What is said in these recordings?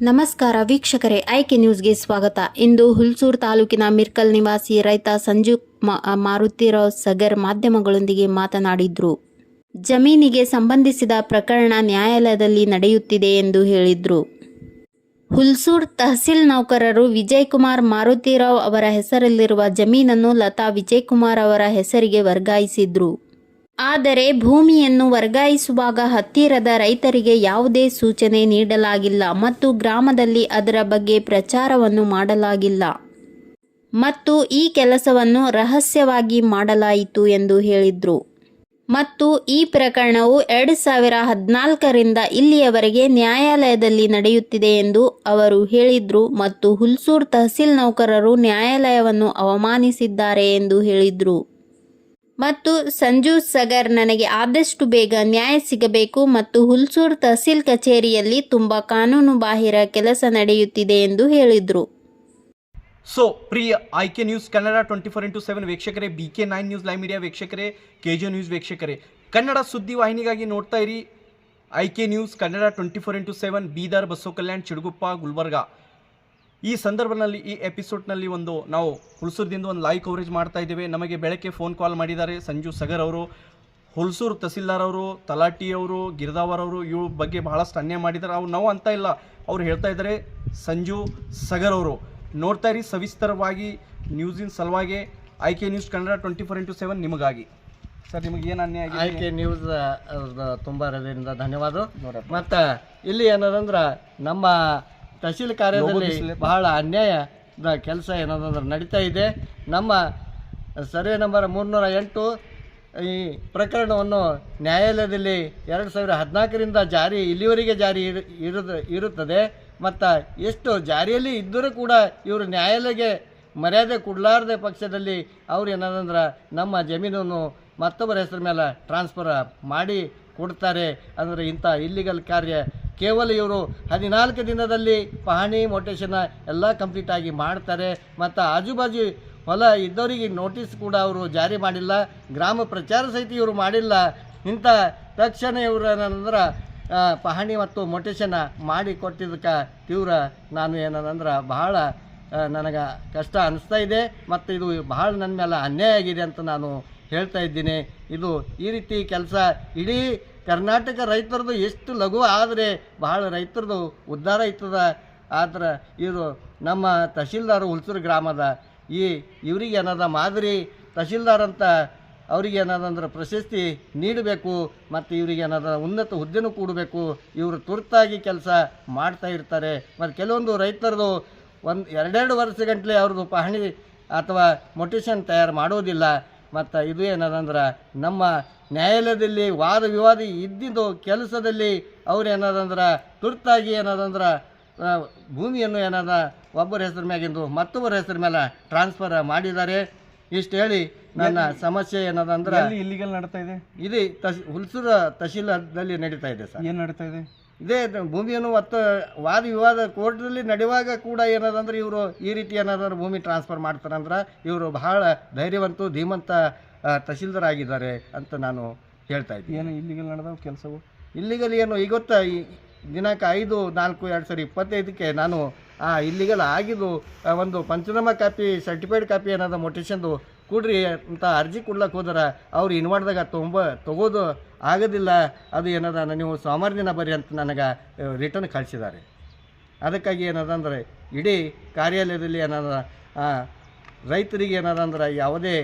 ನಮಸ್ಕಾರ ವೀಕ್ಷಕರೇ, ಆಯ್ಕೆ ನ್ಯೂಸ್ಗೆ ಸ್ವಾಗತ. ಇಂದು ಹುಲ್ಸೂರು ತಾಲೂಕಿನ ಮಿರ್ಕಲ್ ನಿವಾಸಿ ರೈತ ಸಂಜು ಮಾರುತಿರಾವ್ ಸಗರ್ ಮಾಧ್ಯಮಗಳೊಂದಿಗೆ ಮಾತನಾಡಿದ್ರು. ಜಮೀನಿಗೆ ಸಂಬಂಧಿಸಿದ ಪ್ರಕರಣ ನ್ಯಾಯಾಲಯದಲ್ಲಿ ನಡೆಯುತ್ತಿದೆ ಎಂದು ಹೇಳಿದ್ರು. ಹುಲ್ಸೂರ್ ತಹಸೀಲ್ ನೌಕರರು ವಿಜಯಕುಮಾರ್ ಮಾರುತಿರಾವ್ ಅವರ ಹೆಸರಲ್ಲಿರುವ ಜಮೀನನ್ನು ಲತಾ ವಿಜಯಕುಮಾರ್ ಅವರ ಹೆಸರಿಗೆ ವರ್ಗಾಯಿಸಿದ್ರು. ಆದರೆ ಭೂಮಿಯನ್ನು ವರ್ಗಾಯಿಸುವಾಗ ಹತ್ತಿರದ ರೈತರಿಗೆ ಯಾವುದೇ ಸೂಚನೆ ನೀಡಲಾಗಿಲ್ಲ ಮತ್ತು ಗ್ರಾಮದಲ್ಲಿ ಅದರ ಬಗ್ಗೆ ಪ್ರಚಾರವನ್ನು ಮಾಡಲಾಗಿಲ್ಲ. ಮತ್ತು ಈ ಕೆಲಸವನ್ನು ರಹಸ್ಯವಾಗಿ ಮಾಡಲಾಯಿತು ಎಂದು ಹೇಳಿದ್ರು. ಮತ್ತು ಈ ಪ್ರಕರಣವು ಎರಡು ಸಾವಿರ ಹದಿನಾಲ್ಕರಿಂದ ಇಲ್ಲಿಯವರೆಗೆ ನ್ಯಾಯಾಲಯದಲ್ಲಿ ನಡೆಯುತ್ತಿದೆ ಎಂದು ಅವರು ಹೇಳಿದ್ರು ಮತ್ತು ಹುಲ್ಸೂರ್ ತಹಸೀಲ್ ನೌಕರರು ನ್ಯಾಯಾಲಯವನ್ನು ಅವಮಾನಿಸಿದ್ದಾರೆ ಎಂದು ಹೇಳಿದ್ರು. ಮತ್ತು ಸಂಜು ಸಗರ್ ನನಗೆ ಆದಷ್ಟು ಬೇಗ ನ್ಯಾಯ ಸಿಗಬೇಕು ಮತ್ತು ಹುಲ್ಸೂರ್ ತಹಸೀಲ್ ಕಚೇರಿಯಲ್ಲಿ ತುಂಬ ಕಾನೂನು ಬಾಹಿರ ಕೆಲಸ ನಡೆಯುತ್ತಿದೆ ಎಂದು ಹೇಳಿದರು. So Priya I K news Kannada twenty four into seven ವೀಕ್ಷಕರೇ B K nine news live media ವೀಕ್ಷಕರೇ ಕೆ ಜೆ ನ್ಯೂಸ್ ವೀಕ್ಷಕರೇ. ಕನ್ನಡ ಸುದ್ದಿ ವಾಹಿನಿಗಾಗಿ ನೋಡ್ತಾ ಇರಿ. I K news Kannada twenty four into seven Bidar Basava Kalyan Chitguppa, Gulbarga. ಈ ಸಂದರ್ಭದಲ್ಲಿ ಈ ಎಪಿಸೋಡ್ನಲ್ಲಿ ಒಂದು ನಾವು ಹುಲ್ಸೂರ್ದಿಂದ ಒಂದು ಲೈವ್ ಕವರೇಜ್ ಮಾಡ್ತಾ ಇದ್ದೇವೆ. ನಮಗೆ ಬೆಳಗ್ಗೆ ಫೋನ್ ಕಾಲ್ ಮಾಡಿದ್ದಾರೆ. ಸಂಜು ಸಗರ್ ಅವರು ಹುಲ್ಸೂರು ತಹಸೀಲ್ದಾರ್ ಅವರು ತಲಾಟಿ ಅವರು ಗಿರ್ದಾವರ್ ಅವರು ಇವ್ರ ಬಗ್ಗೆ ಬಹಳಷ್ಟು ಅನ್ಯಾಯ ಮಾಡಿದ್ದಾರೆ. ಅವ್ರು ನಾವು ಅಂತ ಇಲ್ಲ. ಅವ್ರು ಹೇಳ್ತಾ ಇದ್ದಾರೆ ಸಂಜು ಸಗರ್ ಅವರು ನೋಡ್ತಾ ಇರಿ ಸವಿಸ್ತರವಾಗಿ ನ್ಯೂಸಿನ ಸಲುವಾಗಿ I K news Kannada twenty four into seven ನಿಮಗಾಗಿ. ಸರ್ ನಿಮಗೆ ಏನು ಅನ್ಯಾಯ ಐ ಕೆ ನ್ಯೂಸ್ ತುಂಬ ಹೃದಯದಿಂದ ಧನ್ಯವಾದ. ಮತ್ತು ಇಲ್ಲಿ ಏನದಂದ್ರೆ ನಮ್ಮ ತಹಸೀಲ್ ಕಾರ್ಯದಲ್ಲಿ ಬಹಳ ಅನ್ಯಾಯದ ಕೆಲಸ ಏನದಂದ್ರೆ ನಡೀತಾ ಇದೆ. ನಮ್ಮ ಸರ್ವೆ ನಂಬರ್ ಮೂರ್ನೂರ ಎಂಟು ಈ ಪ್ರಕರಣವನ್ನು ನ್ಯಾಯಾಲಯದಲ್ಲಿ ಎರಡು ಸಾವಿರ ಹದಿನಾಲ್ಕರಿಂದ ಜಾರಿ ಇಲ್ಲಿವರೆಗೆ ಜಾರಿ ಇರು ಇರುತ್ತದೆ. ಮತ್ತು ಎಷ್ಟು ಜಾರಿಯಲ್ಲಿ ಇದ್ದರೂ ಕೂಡ ಇವರು ನ್ಯಾಯಾಲಯಕ್ಕೆ ಮರ್ಯಾದೆ ಕೊಡಲಾರ್ದೆ ಪಕ್ಷದಲ್ಲಿ ಅವ್ರು ಏನಾದ್ರೆ ನಮ್ಮ ಜಮೀನನ್ನು ಮತ್ತೊಬ್ಬರ ಹೆಸರು ಮೇಲೆ ಟ್ರಾನ್ಸ್ಫರ್ ಮಾಡಿ ಕೊಡ್ತಾರೆ. ಅಂದರೆ ಇಂಥ ಇಲ್ಲಿಗಲ್ ಕಾರ್ಯ ಕೇವಲ ಇವರು ಹದಿನಾಲ್ಕು ದಿನದಲ್ಲಿ ಪಹಣಿ, ಮೊಟೇಶನ್ನ ಎಲ್ಲ ಕಂಪ್ಲೀಟ್ ಆಗಿ ಮಾಡ್ತಾರೆ. ಮತ್ತು ಆಜುಬಾಜು ಹೊಲ ಇದ್ದವರಿಗೆ ನೋಟಿಸ್ ಕೂಡ ಅವರು ಜಾರಿ ಮಾಡಿಲ್ಲ. ಗ್ರಾಮ ಪ್ರಚಾರ ಸಹಿತ ಇವರು ಮಾಡಿಲ್ಲ. ಇಂಥ ತಕ್ಷಣ ಇವರು ಏನಂದ್ರೆ ಪಹಣಿ ಮತ್ತು ಮೊಟೇಶನ್ ಮಾಡಿ ಕೊಟ್ಟಿದ್ದಕ್ಕೆ ತೀವ್ರ ನಾನು ಏನಂದ್ರೆ, ಬಹಳ ನನಗೆ ಕಷ್ಟ ಅನ್ನಿಸ್ತಾ ಇದೆ. ಮತ್ತು ಇದು ಬಹಳ ನನ್ನ ಮೇಲೆ ಅನ್ಯಾಯ ಆಗಿದೆ ಅಂತ ನಾನು ಹೇಳ್ತಾ ಇದ್ದೀನಿ. ಇದು ಈ ರೀತಿ ಕೆಲಸ ಇಡೀ ಕರ್ನಾಟಕ ರೈತರದು ಎಷ್ಟು ಲಘು ಆದರೆ ಬಹಳ ರೈತರದು ಉದ್ಧಾರ ಆಯ್ತದ ಆದ್ರೆ ಇವರು ನಮ್ಮ ತಹಶೀಲ್ದಾರ್ ಹುಲ್ಸೂರು ಗ್ರಾಮದ ಈ ಇವ್ರಿಗೆ ಏನದ ಮಾದರಿ ತಹಶೀಲ್ದಾರ್ ಅಂತ ಅವ್ರಿಗೆ ಏನದಂದ್ರೆ ಪ್ರಶಸ್ತಿ ನೀಡಬೇಕು ಮತ್ತು ಇವರಿಗೆ ಏನದ ಉನ್ನತ ಹುದ್ದೆನೂ ಕೂಡಬೇಕು. ಇವರು ತುರ್ತಾಗಿ ಕೆಲಸ ಮಾಡ್ತಾ ಇರ್ತಾರೆ. ಮತ್ತು ಕೆಲವೊಂದು ರೈತರದು ಒಂದು ಎರಡೆರಡು ವರ್ಷ ಗಂಟಲೆ ಅವ್ರದ್ದು ಪಹಣಿ ಅಥವಾ ಮೊಟೇಶನ್ ತಯಾರು ಮಾಡೋದಿಲ್ಲ. ಮತ್ತು ಇದು ಏನದಂದ್ರೆ ನಮ್ಮ ನ್ಯಾಯಾಲಯದಲ್ಲಿ ವಾದ ವಿವಾದ ಇದ್ದಿದ್ದು ಕೆಲಸದಲ್ಲಿ ಅವ್ರು ಏನದಂದ್ರೆ ತುರ್ತಾಗಿ ಏನದಂದ್ರೆ ಭೂಮಿಯನ್ನು ಏನದ, ಒಬ್ಬರ ಹೆಸರು ಮ್ಯಾಗಿಂದು ಮತ್ತೊಬ್ಬರ ಹೆಸರು ಮೇಲೆ ಟ್ರಾನ್ಸ್ಫರ್ ಮಾಡಿದ್ದಾರೆ. ಇಷ್ಟು ಹೇಳಿ ನನ್ನ ಸಮಸ್ಯೆ ಏನದಂದ್ರೆ ಇಲ್ಲಿಗೆಲ್ಲ ಇಲ್ಲಿಗಲ್ ನಡ್ತಾ ಇದೆ? ಇದು ಹುಲ್ಸೂರ ಹುಲ್ಸೂರು ತಹಶೀಲದಲ್ಲಿ ನಡೀತಾ ಇದೆ ಸರ್. ಏನು ನಡೀತಾ ಇದೆ? ಇದೇ ಭೂಮಿಯನ್ನು ಒತ್ತ ವಾದ ವಿವಾದ ಕೋರ್ಟ್ನಲ್ಲಿ ನಡೆಯುವಾಗ ಕೂಡ ಏನದಂದ್ರೆ ಇವರು ಈ ರೀತಿ ಏನಾದ್ರು ಭೂಮಿ ಟ್ರಾನ್ಸ್ಫರ್ ಮಾಡ್ತಾರಂದ್ರೆ ಇವರು ಬಹಳ ಧೈರ್ಯವಂತು ಧೀಮಂತ ತಹಶೀಲ್ದಾರ್ ಆಗಿದ್ದಾರೆ ಅಂತ ನಾನು ಹೇಳ್ತಾ ಇದ್ದೀನಿ. ಏನು ಇಲ್ಲಿಗಲ್ ನಡೆದವು ಕೆಲಸವು? ಇಲ್ಲಿಗಲ್ ಏನು ಇವತ್ತು ಈ ದಿನಾಂಕ ಐದು ನಾಲ್ಕು ಎರಡು ಸಾವಿರ ಇಪ್ಪತ್ತೈದಕ್ಕೆ ನಾನು ಆ, ಇಲ್ಲಿಗೆಲ್ಲ ಆಗಿದ್ದು ಒಂದು ಪಂಚನಾಮ ಕಾಪಿ ಸರ್ಟಿಫೈಡ್ ಕಾಪಿ ಏನಾದ ಮೊಟೇಷನ್ದು ಕೊಡ್ರಿ ಅಂತ ಅರ್ಜಿ ಕೊಡ್ಲಕ್ಕೆ ಹೋದ್ರೆ, ಅವ್ರು ಇನ್ವಾಡ್ದಾಗ ತೊಂಬ, ತಗೋದು ಆಗೋದಿಲ್ಲ. ಅದು ಏನದ ನೀವು ಸೋಮವಾರ ದಿನ ಬರ್ರಿ ಅಂತ ನನಗೆ ರಿಟರ್ನ್ ಕಳಿಸಿದ್ದಾರೆ ಅದಕ್ಕಾಗಿ ಏನದ ಅಂದರೆ, ಇಡೀ ಕಾರ್ಯಾಲಯದಲ್ಲಿ ಏನದ ರೈತರಿಗೆ ರೈತರಿಗೆ ಏನದಂದ್ರೆ ಯಾವುದೇ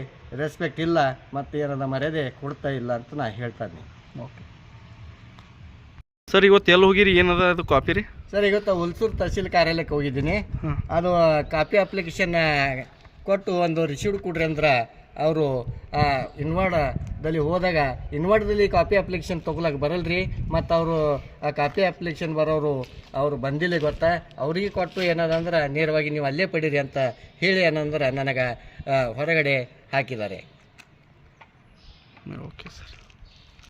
ರೆಸ್ಪೆಕ್ಟ್ ಇಲ್ಲ, ಮತ್ತು ಏನದ ಮರ್ಯಾದೆ ಕೊಡ್ತಾ ಇಲ್ಲ ಅಂತ ನಾನು ಹೇಳ್ತಾ ಇದ್ದೀನಿ. ಓಕೆ ಸರ್ ಇವತ್ತು ಎಲ್ಲಿ ಹೋಗಿರಿ? ಏನದ ಅದು ಕಾಪಿ ರೀ? ಸರ್ ಇವತ್ತು ಹುಲ್ಸೂರು ತಹಸೀಲ್ ಕಾರ್ಯಾಲಯಕ್ಕೆ ಹೋಗಿದ್ದೀನಿ. ಅದು ಕಾಪಿ ಅಪ್ಲಿಕೇಶನ್ ಕೊಟ್ಟು ಒಂದು ರಿಸೀವ್ಡ್ ಕೊಡ್ರಿ ಅಂದ್ರೆ ಅವರು ಇನ್ವಾರ್ಡದಲ್ಲಿ ಹೋದಾಗ ಇನ್ವಾರ್ಡದಲ್ಲಿ ಕಾಪಿ ಅಪ್ಲಿಕೇಶನ್ ತೊಗೊಳಕ್ಕೆ ಬರಲ್ರಿ. ಮತ್ತು ಅವರು ಆ ಕಾಪಿ ಅಪ್ಲಿಕೇಶನ್ ಬರೋರು ಅವರು ಬಂದಿಲ್ಲ ಗೊತ್ತಾ. ಅವ್ರಿಗೆ ಕೊಟ್ಟು ಏನದಂದ್ರೆ ನೇರವಾಗಿ ನೀವು ಅಲ್ಲೇ ಪಡೀರಿ ಅಂತ ಹೇಳಿ ಏನಂದ್ರೆ ನನಗೆ ಹೊರಗಡೆ ಹಾಕಿದ್ದಾರೆ. Okay sir